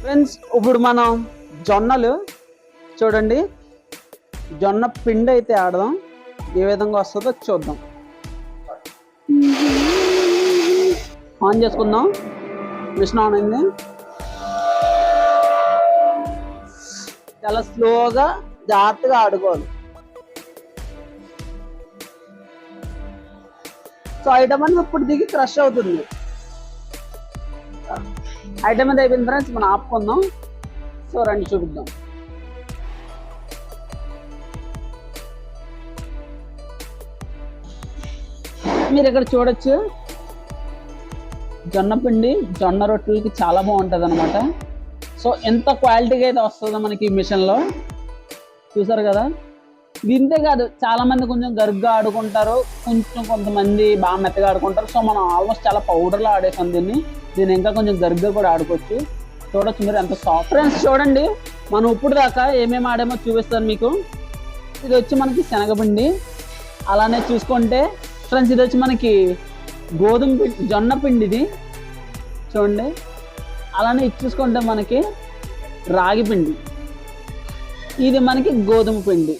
Friends ఇప్పుడు మనం జొన్నలు చూడండి. జొన్న పిండి అయితే ఆడదాం. ఏ విధంగా వస్తుందో చూద్దాం. ఆన్ చేసుకుందాం. మిషన్ ఆన్ అయింది. చాలా స్లోగా జాగ్రత్తగా ఆడుకోవాలి. సో ఐటమ్ అనేది ఇప్పుడు దిగి క్రష్ అవుతుంది. ఐటమ్ అనేది అయిపోయిన ఫ్రెండ్స్ మనం ఆపుకుందాం. సో రండి చూపిద్దాం. మీరు ఇక్కడ చూడొచ్చు. జొన్న పిండి జొన్న రొట్టెలకి చాలా బాగుంటుంది అనమాట సో ఎంత క్వాలిటీగా అయితే వస్తుందో మనకి ఈ మిషన్లో. చూసారు కదా? దీంతే కాదు చాలా మంది కొంచెం గరుగ్గా ఆడుకుంటారు కొంచెం కొంతమంది బాగా మెత్తగా ఆడుకుంటారు. సో మనం ఆల్మోస్ట్ చాలా పౌడర్లో ఆడేసాం దీన్ని. దీన్ని ఇంకా కొంచెం గరుగ్గా కూడా ఆడుకోవచ్చు. చూడొచ్చు మీరు ఎంత సాఫ్ట్ ఫ్రెండ్స్ చూడండి. మనం ఇప్పుడు దాకా ఏమేమి ఆడామో చూపిస్తాను మీకు. ఇది వచ్చి మనకి శనగపిండి. అలానే చూసుకుంటే ఫ్రెండ్స్ ఇది వచ్చి మనకి గోధుమ పిండి జొన్న పిండిది చూడండి. అలానే ఇది చూసుకుంటే మనకి రాగి పిండి. ఇది మనకి గోధుమ పిండి.